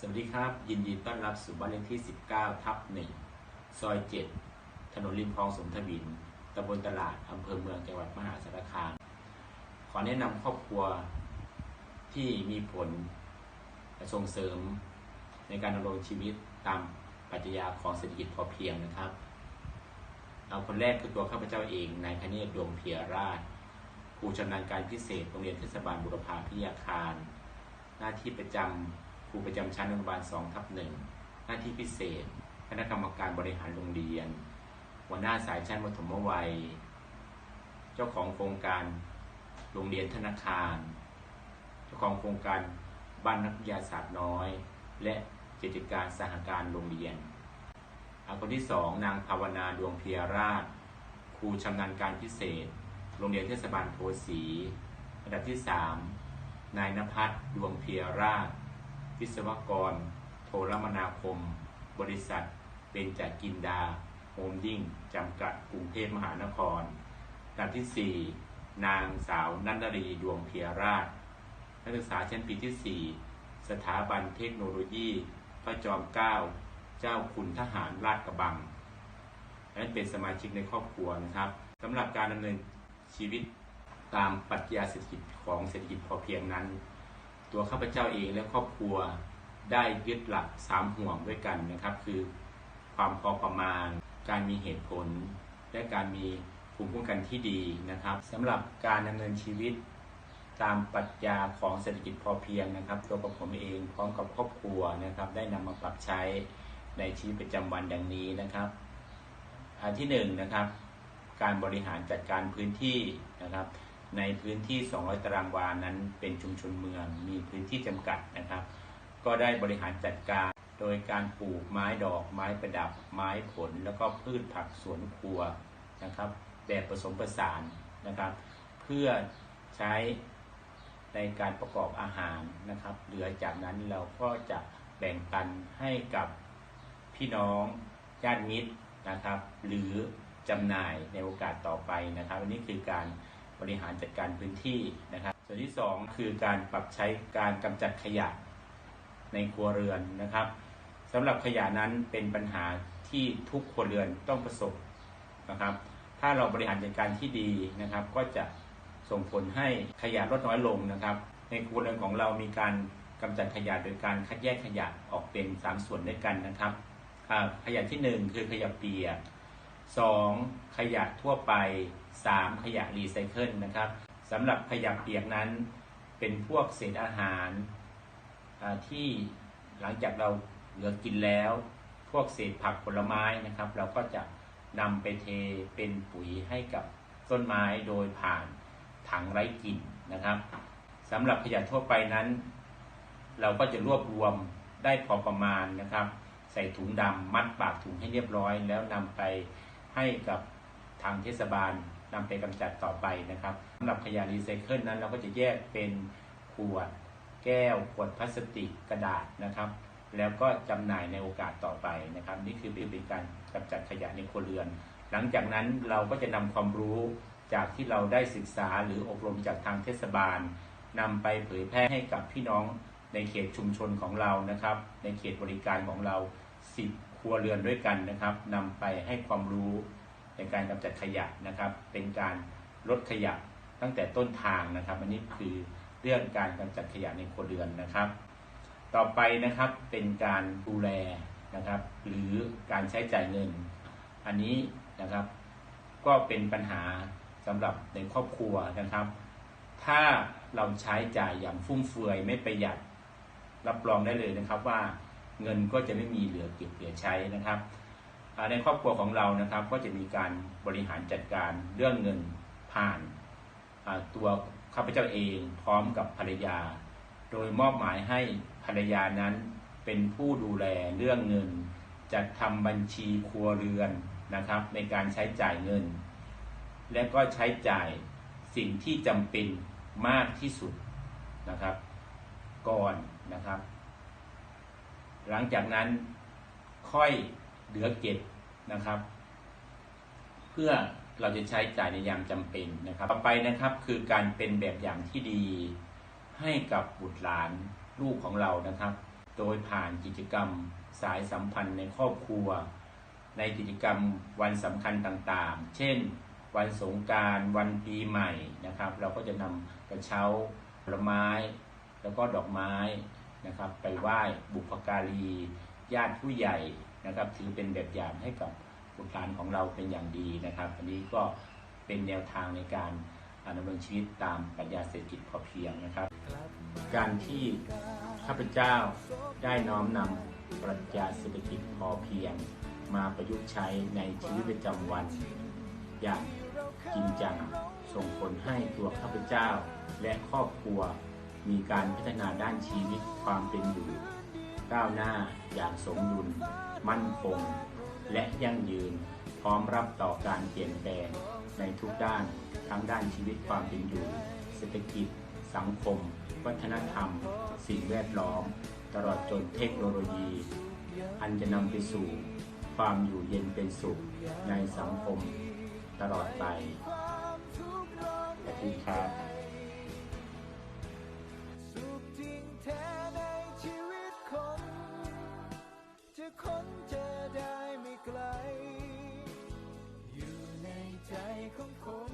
สวัสดีครับ ยินดีต้อนรับสู่บ้านเลขที่ 19 ทับ 1 ซอย 7 ถนนริมคลองสมทบินตำบลตลาดอำเภอเมืองจังหวัดมหาสารคาม ขอแนะนำครอบครัวที่มีผลส่งเสริมในการดำรงชีวิตตามปรัชญาของเศรษฐกิจพอเพียงนะครับ เอาคนแรกคือตัวข้าพเจ้าเองนายคเนศดวงเพียราชครูชำนาญการพิเศษโรงเรียนเทศบาลบุรพาพิยาคาร หน้าที่ประจำ รูประจำชั้นอนุบาล2ทับหนึ่งหน้าที่พิเศษ คณะกรรมการบริหารโรงเรียนหัวหน้าสายชั้นมัธยมวัย เจ้าของโครงการโรงเรียนธนาคาร เจ้าของโครงการบ้านนักวิทยาศาสตร์น้อย และกิจการสหการโรงเรียนอาคนที่สองนางภาวนาดวงเพียราช ครูชำนาญการพิเศษ โรงเรียนเทศบาลโพสีอันดับที่สามนายนภัสดวงเพียราช วิศวกร โทรมนาคม บริษัทเบญจกินดาโฮมดิ้งจำกัดกรุงเทพมหานครอันดับที่ 4 นางสาวนันดรีดวงเพียราช นักศึกษาชั้นปีที่ 4 สถาบันเทคโนโลยี พระจอมเกล้าเจ้าคุณทหารราชกระบังนั้นเป็นสมาชิกในครอบครัวนะครับสำหรับการดำเนินชีวิตตามปรัชญาเศรษฐกิจของเศรษฐกิจพอเพียงนั้น ตัวข้าพเจ้าเองและครอบครัวได้ยึดหลักสามห่วงด้วยกันนะครับ คือความพอประมาณ การมีเหตุผล และการมีภูมิคุ้มกันที่ดีนะครับสำหรับการดำเนินชีวิตตามปรัชญาของเศรษฐกิจพอเพียงนะครับ ตัวกับผมเองพร้อมกับครอบครัวนะครับ ได้นำมาปรับใช้ในชีวิตประจำวันดังนี้นะครับอันที่หนึ่งนะครับ การบริหารจัดการพื้นที่นะครับ ในพื้นที่ 200 ตารางวานั้น เป็นชุมชนเมือง มีพื้นที่จำกัดนะครับ ก็ได้บริหารจัดการโดยการปลูกไม้ดอก ไม้ประดับ ไม้ผล แล้วก็พืชผักสวนครัวนะครับ แบบผสมผสานนะครับ เพื่อใช้ในการประกอบอาหารนะครับ เหลือจากนั้นเราก็จะแบ่งปันให้กับพี่น้องญาติมิตรนะครับ หรือจำหน่ายในโอกาสต่อไปนะครับอันนี้คือการ บริหารจัดการพื้นที่นะครับ ส่วนที่ 2 คือการปรับใช้การกำจัดขยะในครัวเรือนนะครับสำหรับขยะนั้นเป็นปัญหาที่ทุกครัวเรือนต้องประสบนะครับ ถ้าเราบริหารจัดการที่ดีนะครับ ก็จะส่งผลให้ขยะลดน้อยลงนะครับ ในครัวเรือนของเรามีการกำจัดขยะโดยการคัดแยกขยะออกเป็น 3 ส่วนด้วยกันนะครับ ขยะที่ 1 คือขยะเปียก 2. ขยะทั่วไป 3. ขยะรีไซเคิลนะครับสำหรับขยะเปียกนั้น เป็นพวกเศษอาหารที่หลังจากเราเหลือกินแล้ว พวกเศษผักผลไม้นะครับ เราก็จะนำไปเทเป็นปุ๋ยให้กับต้นไม้โดยผ่านถังไร้กลิ่นนะครับสำหรับขยะทั่วไปนั้น เราก็จะรวบรวมได้พอประมาณนะครับ ใส่ถุงดำมัดปากถุงให้เรียบร้อย แล้วนำไปให้กับ ทางเทศบาลนำไปกำจัดต่อไปนะครับสำหรับขยะรีไซเคิลนั้นเราก็จะแยกเป็นขวด แก้ว ขวดพลาสติกกระดาษนะครับ แล้วก็จำหน่ายในโอกาสต่อไปนะครับ นี่คือเป็นการกำจัดขยะในครัวเรือน หลังจากนั้นเราก็จะนำความรู้จากที่เราได้ศึกษาหรืออบรมจากทางเทศบาลนำไปเผยแพร่ให้กับพี่น้องในเขตชุมชนของเรานะครับ ในเขตบริการของเราสิครัวเรือนด้วยกันนะครับนำไปให้ความรู้ ในการกำจัดขยะนะครับ เป็นการลดขยะตั้งแต่ต้นทางนะครับ อันนี้คือเรื่องการกำจัดขยะในครัวเรือนนะครับ ต่อไปนะครับเป็นการดูแลนะครับ หรือการใช้จ่ายเงิน อันนี้นะครับ ก็เป็นปัญหาสำหรับในครอบครัวนะครับ ถ้าเราใช้จ่ายอย่างฟุ่มเฟือยไม่ประหยัดรับรองได้เลยนะครับว่าเงินก็จะไม่มีเหลือเก็บเหลือใช้นะครับ ในครอบครัวของเรานะครับ ก็จะมีการบริหารจัดการเรื่องเงินผ่านตัวข้าพเจ้าเองพร้อมกับภรรยา โดยมอบหมายให้ภรรยานั้นเป็นผู้ดูแลเรื่องเงิน จัดทำบัญชีครัวเรือนนะครับ ในการใช้จ่ายเงิน และก็ใช้จ่ายสิ่งที่จำเป็นมากที่สุดนะครับ ก่อนนะครับ หลังจากนั้นค่อย เหลือเก็บนะครับ เพื่อเราจะใช้จ่ายในยามจำเป็นนะครับต่อไปนะครับคือการเป็นแบบอย่างที่ดีให้กับบุตรหลานลูกของเรานะครับ โดยผ่านกิจกรรมสายสัมพันธ์ในครอบครัว ในกิจกรรมวันสำคัญต่างๆ เช่น วันสงการวันปีใหม่นะครับ เราก็จะนำกระเช้าผลไม้ แล้วก็ดอกไม้นะครับ ไปไหว้บุพการี ญาติผู้ใหญ่ นะครับ ถือเป็นแบบอย่างให้กับบุตรหลานของเราเป็นอย่างดีนะครับ อันนี้ก็เป็นแนวทางในการดำเนินชีวิตตามปรัชญาเศรษฐกิจพอเพียงนะครับ การที่ข้าพเจ้าได้น้อมนำปรัชญาเศรษฐกิจพอเพียง มาประยุกต์ใช้ในชีวิตประจำวัน อย่างจริงจังส่งผลให้ตัวข้าพเจ้าและครอบครัวมีการพัฒนาด้านชีวิตความเป็นอยู่ ก้าวหน้าอย่างสมดุล มั่นคง และยั่งยืน พร้อมรับต่อการเปลี่ยนแปลงในทุกด้าน ทั้งด้านชีวิตความเป็นอยู่ เศรษฐกิจ สังคม วัฒนธรรม สิ่งแวดล้อม ตลอดจนเทคโนโลยี อันจะนำไปสู่ความอยู่เย็นเป็นสุขในสังคมตลอดไปขอบคุณครับ 空。